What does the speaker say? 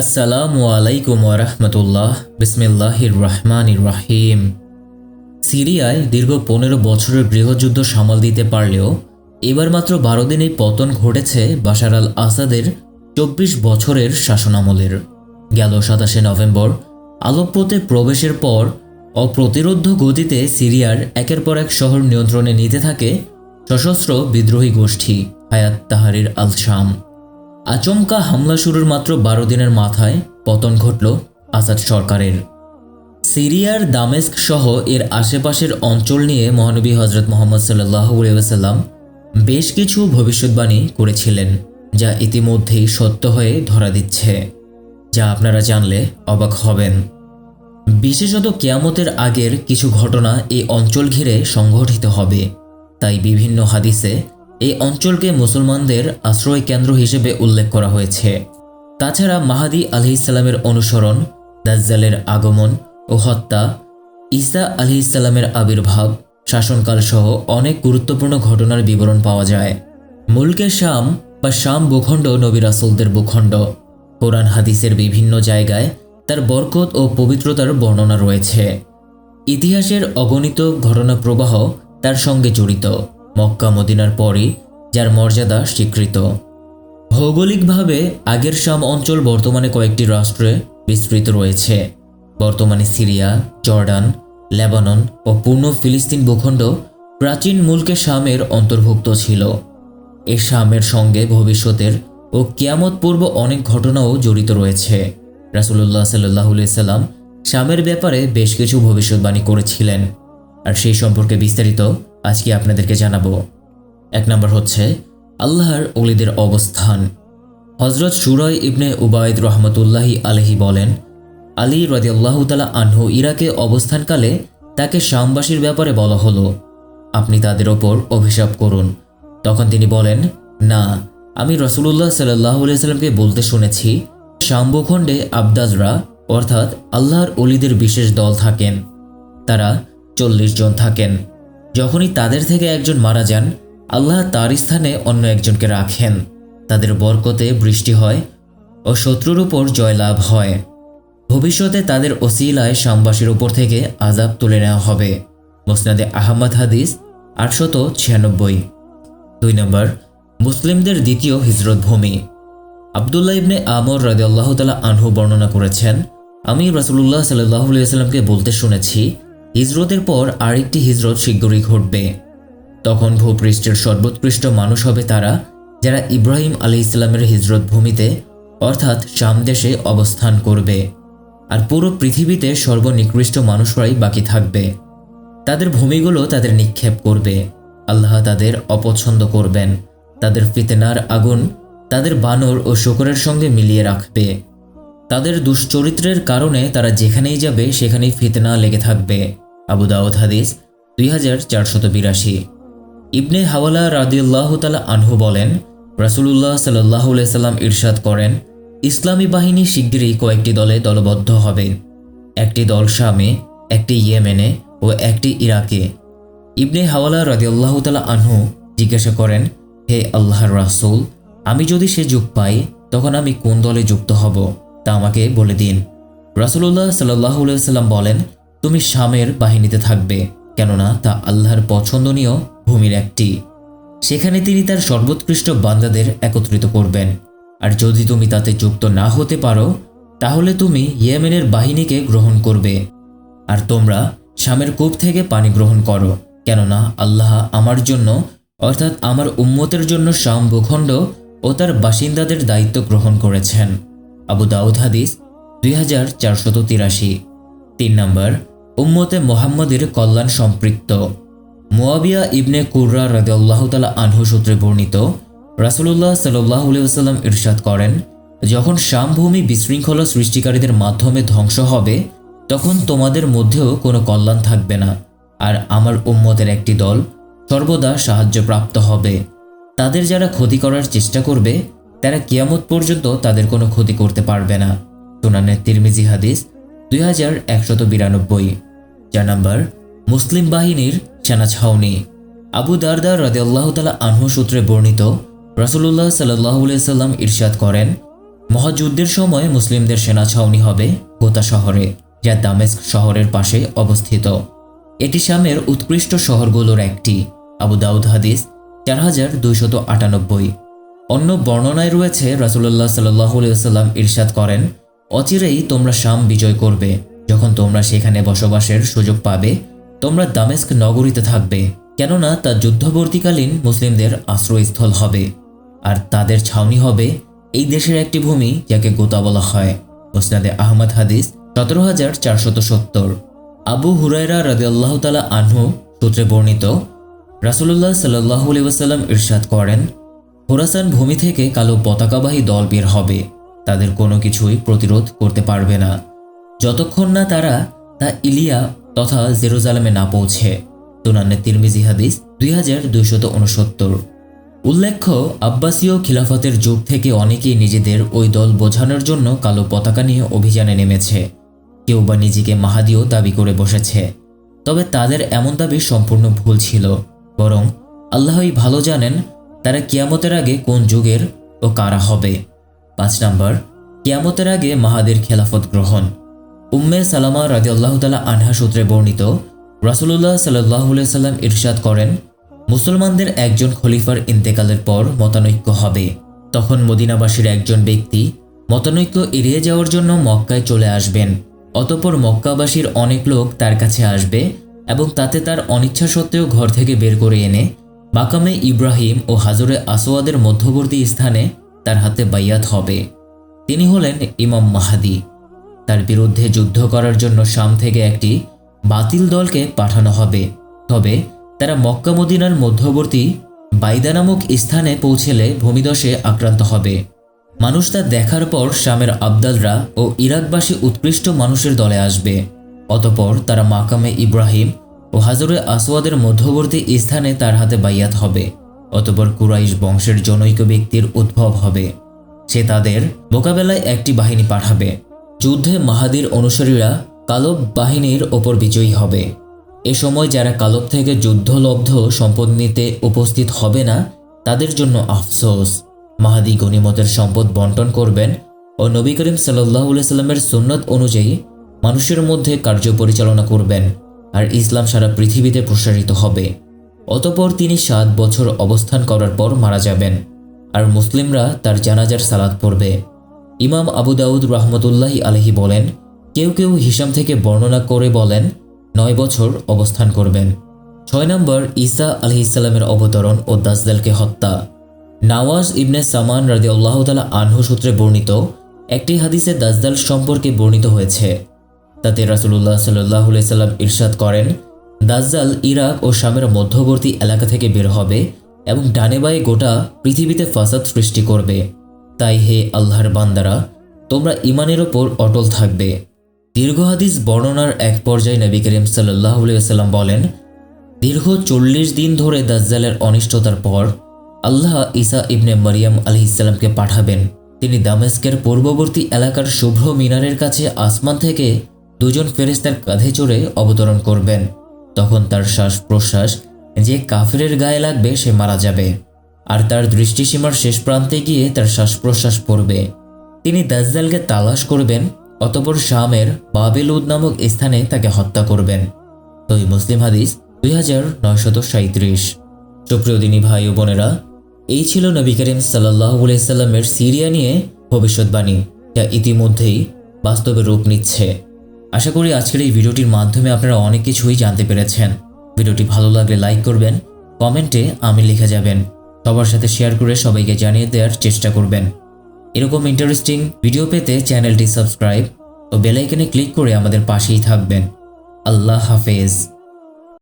আসসালামু আলাইকুম ওরহমতুল্লাহ বিসমিল্লাহির রহমানির রাহিম। সিরিয়ায় দীর্ঘ পনেরো বছরের গৃহযুদ্ধ সামাল দিতে পারলেও এবার মাত্র বারো দিনেই পতন ঘটেছে বাশার আল আসাদের চব্বিশ বছরের শাসনামলের। গেল সাতাশে নভেম্বর, আলোপ্পতে প্রবেশের পর অপ্রতিরোধ্য গতিতে সিরিয়ার একের পর এক শহর নিয়ন্ত্রণে নিতে থাকে সশস্ত্র বিদ্রোহী গোষ্ঠী হায়াত তাহারির আল শাম। আচমকা হামলা শুরুর মাত্র বারো দিনের মাথায় পতন ঘটল আসাদ সরকারের। সিরিয়ার দামেস্ক সহ এর আশেপাশের অঞ্চল নিয়ে মহানবী হজরত মোহাম্মদ সাল্লাম বেশ কিছু ভবিষ্যৎবাণী করেছিলেন, যা ইতিমধ্যেই সত্য হয়ে ধরা দিচ্ছে। যা আপনারা জানলে অবাক হবেন। বিশেষত কেয়ামতের আগের কিছু ঘটনা এই অঞ্চল ঘিরে সংঘটিত হবে। তাই বিভিন্ন হাদিসে এই অঞ্চলকে মুসলমানদের আশ্রয় কেন্দ্র হিসেবে উল্লেখ করা হয়েছে। তাছাড়া মাহাদি আলহি ইসলামের অনুসরণ, দাজ্জালের আগমন ও হত্যা, ঈসা আলহি ইসলামের আবির্ভাব, শাসনকাল সহ অনেক গুরুত্বপূর্ণ ঘটনার বিবরণ পাওয়া যায়। মুলকে শাম বা শাম ভূখণ্ড নবী রাসুলদের ভূখণ্ড। কোরআন হাদিসের বিভিন্ন জায়গায় তার বরকত ও পবিত্রতার বর্ণনা রয়েছে। ইতিহাসের অগণিত ঘটনা প্রবাহ তার সঙ্গে জড়িত। মক্কা মদিনার পরই, যার মর্যাদা স্বীকৃত। ভৌগোলিকভাবে, আগের শাম অঞ্চল বর্তমানে কয়েকটি রাষ্ট্রে বিস্তৃত রয়েছে। বর্তমানে সিরিয়া, জর্ডান, লেবানন ও পূর্ণ ফিলিস্তিন ভূখণ্ড প্রাচীন মূলকে শামের অন্তর্ভুক্ত ছিল। এ শামের সঙ্গে ভবিষ্যতের ও কিয়ামত পূর্ব অনেক ঘটনাও জড়িত রয়েছে। রাসুলুল্লাহ সাল্লাহ সাল্লাম শামের ব্যাপারে বেশ কিছু ভবিষ্যৎবাণী করেছিলেন। আর সেই সম্পর্কে বিস্তারিত আজকে আপনাদেরকে জানাব, এক নম্বর হচ্ছে আল্লাহর অলিদের অবস্থান। হজরত সুরয় ইবনে উবায়দ রহমতুল্লাহি আলহি বলেন, আলী রদিয়াল্লাহ তালা আনহু ইরাকে অবস্থানকালে তাকে শামবাসীর ব্যাপারে বলা হলো। আপনি তাদের ওপর অভিশাপ করুন। তখন তিনি বলেন, না, আমি রসুল্লাহ সাল্লাহ সাল্লামকে বলতে শুনেছি, শাম্বখণ্ডে আবদাজরা অর্থাৎ আল্লাহর অলিদের বিশেষ দল থাকেন। তারা চল্লিশ জন থাকেন। যখনই তাদের থেকে একজন মারা যান, আল্লাহ তার স্থানে অন্য একজনকে রাখেন। তাদের বরকতে বৃষ্টি হয় ও শত্রুর উপর জয়লাভ হয়। ভবিষ্যতে তাদের ওসিলায় সামবাসীর উপর থেকে আজাব তুলে নেওয়া হবে। মোসনাদে আহমদ হাদিস, আটশত ছিয়ানব্বই। দুই নম্বর, মুসলিমদের দ্বিতীয় হিজরত ভূমি। আবদুল্লাহ ইবনে আমর রাজিয়াল্লাহ তালা আনহু বর্ণনা করেছেন, আমি রাসুলুল্লাহ সাল্লাহ সাল্লামকে বলতে শুনেছি হিজরতের পর আরেকটি হিজরত শীঘ্রই ঘটবে। তখন ভূপৃষ্ঠের সর্বোৎকৃষ্ট মানুষ হবে তারা, যারা ইব্রাহিম আলী ইসলামের হিজরত ভূমিতে, অর্থাৎ শাম দেশে অবস্থান করবে। আর পুরো পৃথিবীতে সর্বনিকৃষ্ট মানুষরাই বাকি থাকবে। তাদের ভূমিগুলো তাদের নিক্ষেপ করবে। আল্লাহ তাদের অপছন্দ করবেন। তাদের ফিতেনার আগুন তাদের বানর ও শকরের সঙ্গে মিলিয়ে রাখবে। তাদের দুশ্চরিত্রের কারণে তারা যেখানেই যাবে, সেখানেই ফিতনা লেগে থাকবে। আবু দাউদ হাদিস দুই হাজার চারশত বিরাশি। ইবনে হাওয়ালা রাদিউল্লাহ তালা আনহু বলেন, রাসুলুল্লাহ সাল্লাহ সাল্লাম ইরশাদ করেন, ইসলামী বাহিনী শিগগিরই কয়েকটি দলে দলবদ্ধ হবে। একটি দল শামে, একটি ইয়েমেনে ও একটি ইরাকে। ইবনে হাওয়ালা রাদিউল্লাহ তালা আনহু জিজ্ঞাসা করেন, হে আল্লাহর রাসুল, আমি যদি সে যুগ পাই, তখন আমি কোন দলে যুক্ত হব? তা আমাকে বলে দিন। রাসুল্লাহ সাল্লাহ সাল্লাম বলেন তুমি শামের বাহিনীতে থাকবে, কেননা তা আল্লাহর পছন্দনীয় ভূমির একটি। সেখানে তিনি তার সর্বোৎকৃষ্ট বান্দাদের একত্রিত করবেন। আর যদি তুমি তাতে যুক্ত না হতে পারো, তাহলে তুমি ইয়েমেনের বাহিনীকে গ্রহণ করবে। আর তোমরা শামের কূপ থেকে পানি গ্রহণ করো, কেননা আল্লাহ আমার জন্য, অর্থাৎ আমার উম্মতের জন্য শাম ভূখণ্ড ও তার বাসিন্দাদের দায়িত্ব গ্রহণ করেছেন। আবু দাউদ হাদিস দুই হাজার চারশত তিরাশি। তিন নম্বর উম্মতে মোহাম্মদের কল্যাণ সম্পৃক্ত। মোয়াবিয়া ইবনে কুর্রা রাদিয়াল্লাহ তালা আনহু সূত্রে বর্ণিত, রাসুলুল্লাহ সাল্লাহ সাল্লাম ইরশাদ করেন, যখন শামভূমি বিশৃঙ্খলা সৃষ্টিকারীদের মাধ্যমে ধ্বংস হবে, তখন তোমাদের মধ্যেও কোনো কল্যাণ থাকবে না। আর আমার উম্মতের একটি দল সর্বদা সাহায্যপ্রাপ্ত হবে। তাদের যারা ক্ষতি করার চেষ্টা করবে, তারা কিয়ামত পর্যন্ত তাদের কোনো ক্ষতি করতে পারবে না। সুনানের তিরমিজি হাদিস দুই হাজার একশত বিরানব্বই চার নম্বর মুসলিম বাহিনীর সেনা ছাউনি। আবু দারদার রাদে আল্লাহ তালা আনহু সূত্রে বর্ণিত রাসুল্লাহ সাল্লাহ সাল্লাম ইরশাদ করেন, মহাযুদ্ধের সময় মুসলিমদের সেনা ছাউনি হবে গোতা শহরে, যা দামেস্ক শহরের পাশে অবস্থিত। এটি শামের উৎকৃষ্ট শহরগুলোর একটি। আবু দাউদ হাদিস, চার হাজার দুইশত আটানব্বই। অন্য বর্ণনায় রয়েছে রাসুল্লাহ সাল্লাহ সাল্লাম ইরশাদ করেন অচিরেই তোমরা শাম বিজয় করবে। যখন তোমরা সেখানে বসবাসের সুযোগ পাবে, তোমরা দামেস্ক নগরীতে থাকবে, কেননা তা যুদ্ধবর্তীকালীন মুসলিমদের আশ্রয়স্থল হবে। আর তাদের ছাউনি হবে এই দেশের একটি ভূমি যাকে গোতা বলা হয়। মুসনাদে আহমদ হাদিস, সতেরো হাজার চারশত সত্তর। আবু হুরায়রা রাদিয়াল্লাহু তালা আনহু সূত্রে বর্ণিত, রাসুলুল্লাহ সাল্লাহ ওসাল্লাম ইরশাদ করেন হোরাসান ভূমি থেকে কালো পতাকাবাহী দল বের হবে। তাদের কোনো কিছুই প্রতিরোধ করতে পারবে না। যতক্ষণ না তারা তা ইলিয়া তথা জেরুজালেমে না পৌঁছে তুনান্নে তিরমিজি হাদিস দুই হাজার দুইশত উনসত্তর। উল্লেখ্য, আব্বাসীয় খিলাফতের যুগ থেকে অনেকেই নিজেদের ওই দল বোঝানোর জন্য কালো পতাকা নিয়ে অভিযানে নেমেছে। কেউ বা নিজেকে মাহাদিও দাবি করে বসেছে। তবে তাদের এমন দাবি সম্পূর্ণ ভুল ছিল। বরং আল্লাহই ভালো জানেন তারা কিয়ামতের আগে কোন যুগের ও কারা হবে। পাঁচ নম্বর, কিয়ামতের আগে মাহাদের খেলাফত গ্রহণ। উম্মে সালামা রাজি আল্লাহ তালা আনহা সূত্রে বর্ণিত, রাসুলুল্লাহ সাল্লাহ সাল্লাম ইরশাদ করেন, মুসলমানদের একজন খলিফার ইন্তেকালের পর মতানৈক্য হবে। তখন মদিনাবাসীর একজন ব্যক্তি মতানৈক্য এড়িয়ে যাওয়ার জন্য মক্কায় চলে আসবেন। অতপর মক্কাবাসীর অনেক লোক তার কাছে আসবে এবং তাতে তার অনিচ্ছা সত্ত্বেও ঘর থেকে বের করে এনে, মাকামে ইব্রাহিম ও হাজরে আসোয়াদের মধ্যবর্তী স্থানে তার হাতে বাইয়াত হবে। তিনি হলেন ইমাম মাহাদি। তার বিরুদ্ধে যুদ্ধ করার জন্য শাম থেকে একটি বাতিল দলকে পাঠানো হবে। তবে তারা মক্কা মদিনার মধ্যবর্তী বাইদা নামক স্থানে পৌঁছেলে ভূমিদশে আক্রান্ত হবে। মানুষ তা দেখার পর শামের আবদালরা ও ইরাকবাসী উৎকৃষ্ট মানুষের দলে আসবে। অতপর তারা মাকামে ইব্রাহিম ও হাজরে আসওয়াদের মধ্যবর্তী স্থানে তার হাতে বাইয়াত হবে। অতপর কুরাইশ বংশের জনৈক ব্যক্তির উদ্ভব হবে। সে তাদের মোকাবেলায় একটি বাহিনী পাঠাবে। যুদ্ধে মাহাদির অনুসারীরা কালব বাহিনীর ওপর বিজয়ী হবে। এ সময় যারা কালব থেকে যুদ্ধলব্ধ সম্পদ নিতে উপস্থিত হবে না, তাদের জন্য আফসোস। মাহাদি গনিমতের সম্পদ বন্টন করবেন ও নবী করিম সাল্লাহ সাল্লামের সুন্নত অনুযায়ী মানুষের মধ্যে কার্য পরিচালনা করবেন আর ইসলাম সারা পৃথিবীতে প্রসারিত হবে। অতপর তিনি সাত বছর অবস্থান করার পর মারা যাবেন, আর মুসলিমরা তার জানাজার সালাদ পড়বে। ইমাম আবু দাউদ রহমতুল্লাহি আলহি বলেন, কেউ কেউ হিসাম থেকে বর্ণনা করে বলেন, নয় বছর অবস্থান করবেন। ছয় নম্বর, ঈসা আলহি ইসলামের অবতরণ ও দাসদালকে হত্যা। নওয়াজ ইবনে সামান রাজি আল্লাহ তালা আনহু সূত্রে বর্ণিত, একটি হাদিসে দাসদাল সম্পর্কে বর্ণিত হয়েছে। তাতে রাসুলুল্লাহ সাল্লাহ সাল্লাম ইরশাদ করেন দাজ্জাল ইরাক ও শামের মধ্যবর্তী এলাকা থেকে বের হবে এবং ডানে বায়ে গোটা পৃথিবীতে ফাসাদ সৃষ্টি করবে। তাই হে আল্লাহর বান্দারা, তোমরা ইমানের ওপর অটল থাকবে। দীর্ঘ হাদিস বর্ণনার এক পর্যায়ে নবী করিম সাল্লাহ সাল্লাম বলেন, দীর্ঘ চল্লিশ দিন ধরে দাজ্জালের অনিষ্টতার পর আল্লাহ ঈসা ইবনে মারিয়াম আলি ইসলামকে পাঠাবেন। তিনি দামেস্কের পূর্ববর্তী এলাকার শুভ্র মিনারের কাছে আসমান থেকে দুজন ফেরেস্তার কাঁধে চড়ে অবতরণ করবেন। তখন তার শ্বাস প্রশ্বাস যে কাফিরের গায়ে লাগবে সে মারা যাবে। আর তার দৃষ্টিসীমার শেষ প্রান্তে গিয়ে তার শ্বাস প্রশ্বাস পড়বে। তিনি দাজ্জালকে তালাশ করবেন, অতপর শামের বাবেলুদ নামক স্থানে তাকে হত্যা করবেন। তৈ মুসলিম হাদিস দুই হাজার নয়শত সাঁত্রিশ সুপ্রিয় দিনী ভাই ও বোনেরা, এই ছিল নবী করিম সাল্লাহ সাল্লামের সিরিয়া নিয়ে ভবিষ্যৎবাণী, যা ইতিমধ্যেই বাস্তবে রূপ নিচ্ছে। আশা করি আজকের এই ভিডিওটির মাধ্যমে আপনারা অনেক কিছুই জানতে পেরেছেন। ভিডিওটি ভালো লাগলে লাইক করবেন, কমেন্টে আমি লিখে যাবেন। সবার সাথে শেয়ার করে সবাইকে জানিয়ে দেওয়ার চেষ্টা করবেন। এরকম ইন্টারেস্টিং ভিডিও পেতে চ্যানেলটি সাবস্ক্রাইব ও বেলাইকনে ক্লিক করে আমাদের পাশেই থাকবেন। আল্লাহ হাফেজ।